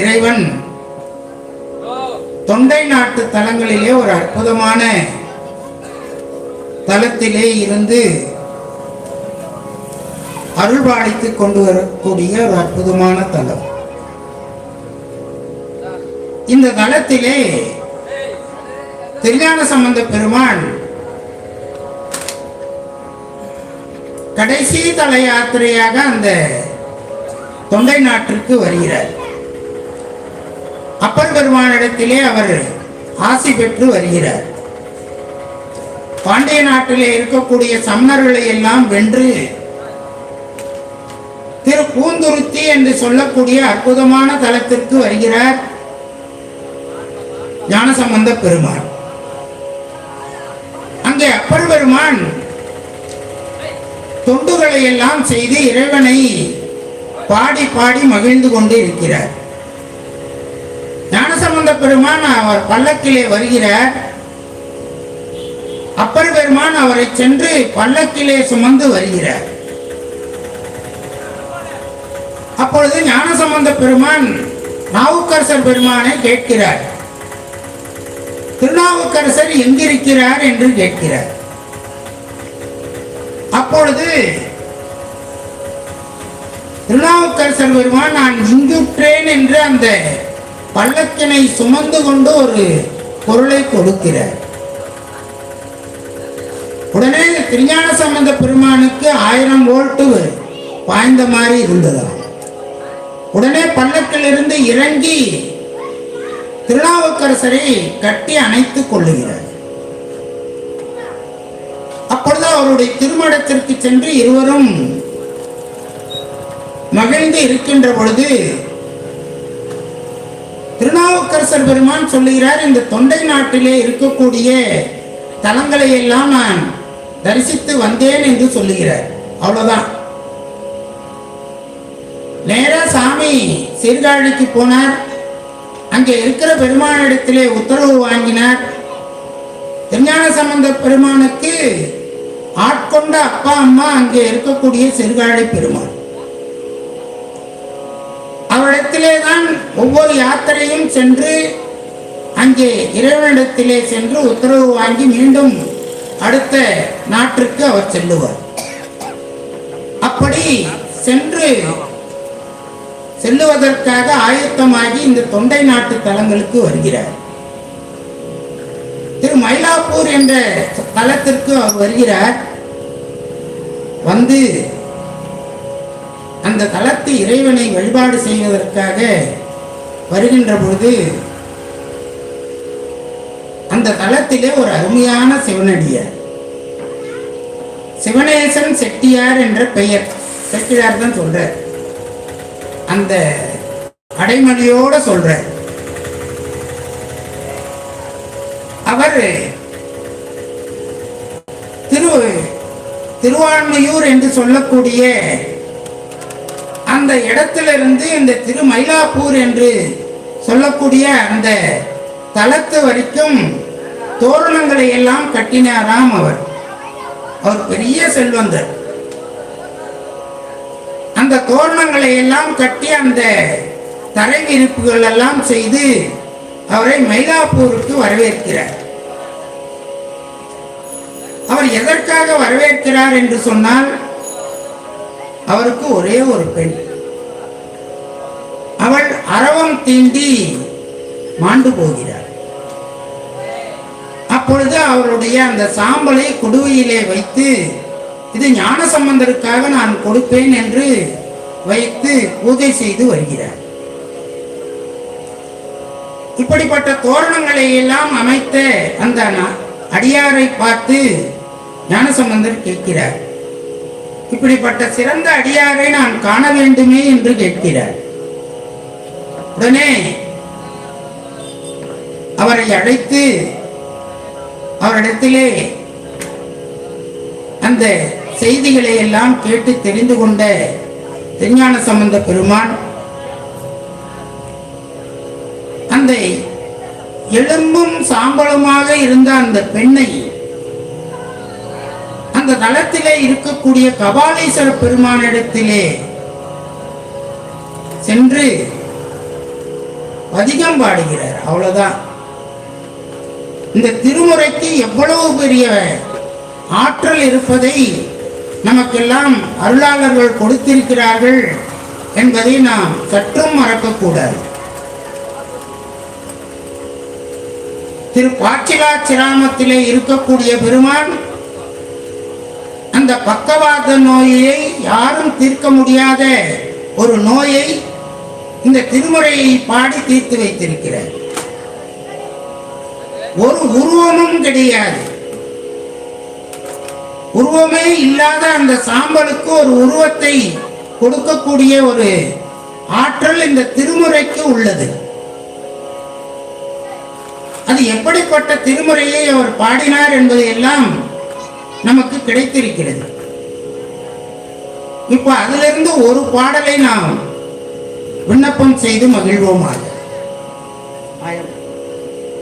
இறைவன். தொண்டை நாட்டு தலங்களிலே ஒரு அற்புதமான தலத்திலே இருந்து அருள்பாலித்து கொண்டு வரக்கூடிய ஒரு அற்புதமான தலம். இந்த தலத்திலே திருஞான சம்பந்த பெருமான் கடைசி தல யாத்திரையாக அந்த தொண்டை நாட்டிற்கு வருகிறார். அப்பர் பெருமானிடத்திலே அவர் ஆசி பெற்று வருகிறார். பாண்டிய நாட்டிலே இருக்கக்கூடிய சமணர்களை எல்லாம் வென்று திரு பூந்துருத்தி என்று சொல்லக்கூடிய அற்புதமான தலத்திற்கு வருகிறார் ஞானசம்பந்த பெருமான். அங்கே அப்பர் பெருமான் தொண்டுகளை எல்லாம் செய்து இறைவனை பாடி பாடி மகிழ்ந்து கொண்டு இருக்கிறார். ஞானசம்பந்த பெருமான் அவர் பல்லக்கிலே வருகிறார் அப்பர் பெருமான் அவரை சென்று பல்லக்கிலே சுமந்து வருகிறார். அப்பொழுது ஞானசம்பந்த பெருமான் நாவுக்கரசர் பெருமானை கேட்கிறார். திருநாவுக்கரசர் எங்கிருக்கிறார் என்று கேட்கிறார். அப்பொழுது திருநாவுக்கரசர் பெருமான் நான் இங்குற்றேன் என்று அந்த பல்லக்கினை சுமந்து கொண்டு ஒரு பொருளை கொடுக்கிறார். உடனே திருஞான சம்பந்த பெருமானுக்கு ஆயிரம் வோல்ட்டு பாய்ந்த மாதிரி இருந்ததா. உடனே பல்லக்கிலிருந்து இறங்கி திருநாவுக்கரசரை கட்டி அணைத்துக் கொள்ளுகிறார். அப்பொழுது அவருடைய திருமணத்திற்கு சென்று இருவரும் மகிழ்ந்து இருக்கின்ற பொழுது திருநாவுக்கரசர் பெருமான் சொல்லுகிறார் இந்த தொண்டை நாட்டிலே இருக்கக்கூடிய தலங்களை எல்லாம் நான் தரிசித்து வந்தேன் என்று சொல்லுகிறார். அவ்வளவுதான். நேரா சாமி சீர்காழிக்கு போனார். அங்கே இருக்கிற பெருமானிடத்திலே உத்தரவு வாங்கினார். திருஞான சம்பந்த பெருமானுக்கு ஆட்கொண்ட அப்பா அம்மா அங்கே இருக்கக்கூடிய சீர்காழி பெருமாள் ஒவ்வொரு யாத்திரையும் சென்று அங்கே இறைவனிடத்திலே சென்று உத்தரவு வாங்கி மீண்டும் அடுத்த நாட்டிற்கு அவர் செல்லுவார். அப்படி சென்று செல்லுவதற்காக ஆயத்தமாகி இந்த தொண்டை நாட்டு தலங்களுக்கு வருகிறார். திரு மயிலாப்பூர் என்ற தலத்திற்கு அவர் வருகிறார். வந்து அந்த தலத்து இறைவனை வழிபாடு செய்வதற்காக வருகின்ற பொழுது அந்த தளத்திலே ஒரு அருமையான சிவனடியார். சிவனேசன் செட்டியார் என்ற பெயர். செட்டியார் தான் சொல்றார். அந்த அடைமொழியோட சொல்றார். அவர் திரு திருவான்மையூர் என்று சொல்லக்கூடிய அந்த இடத்திலிருந்து இந்த திரு மயிலாப்பூர் என்று சொல்லக்கூடிய அந்த தளத்து வரைக்கும் தோரணங்களை எல்லாம் கட்டினாராம் அவர். அவர் பெரிய செல்வந்தர். அந்த தோரணங்களை எல்லாம் கட்டி அந்த தரை விரிப்புகள் எல்லாம் செய்து அவரை மயிலாப்பூருக்கு வரவேற்கிறார். அவர் எதற்காக வரவேற்கிறார் என்று சொன்னால் அவருக்கு ஒரே ஒரு பெண். தீண்டி மாண்டு போகிறார். அப்பொழுது அவருடைய அந்த சாம்பலை குடுவையிலே வைத்து இது ஞான சம்பந்தருக்காக நான் கொடுப்பேன் என்று வைத்து பூஜை செய்து வருகிறார். இப்படிப்பட்ட தோரணங்களை எல்லாம் அமைத்த அந்த அடியாரை பார்த்து ஞானசம்பந்தர் கேட்கிறார். இப்படிப்பட்ட சிறந்த அடியாரை நான் காண வேண்டுமே என்று கேட்கிறார். உடனே அவரை அழைத்து அவரிடத்திலே அந்த செய்திகளை எல்லாம் கேட்டு தெரிந்து கொண்ட திருஞான சம்பந்த பெருமான் அந்த எலும்பும் சாம்பலுமாக இருந்த அந்த பெண்ணை அந்த தளத்திலே இருக்கக்கூடிய கபாலீஸ்வர பெருமானிடத்திலே சென்று பதிகம் பாடுகிறார். அவ்வளவுதான். இந்த திருமுறைக்கு எவ்வளவு பெரிய ஆற்றல் இருப்பதை நமக்கெல்லாம் அருளாளர்கள் கொடுத்திருக்கிறார்கள் என்பதை நாம் சற்றும் மறக்கக்கூடாது. திரு பாச்சிலாச்சிராமத்திலே இருக்கக்கூடிய பெருமான் அந்த பக்கவாத நோயை யாரும் தீர்க்க முடியாத ஒரு நோயை இந்த திருமுறையை பாடி தீர்த்து வைத்திருக்கிறார். ஒரு உருவமும் கிடையாது. உருவமே இல்லாத அந்த சாம்பலுக்கு ஒரு உருவத்தை கொடுக்கக்கூடிய ஒரு ஆற்றல் இந்த திருமுறைக்கு உள்ளது. அது எப்படிப்பட்ட திருமுறையை அவர் பாடினார் என்பது எல்லாம் நமக்கு கிடைத்திருக்கிறது. இப்ப அதிலிருந்து ஒரு பாடலை நாம் விண்ணப்பம் செய்து மகிழ்வோமாக. ஆயிரம்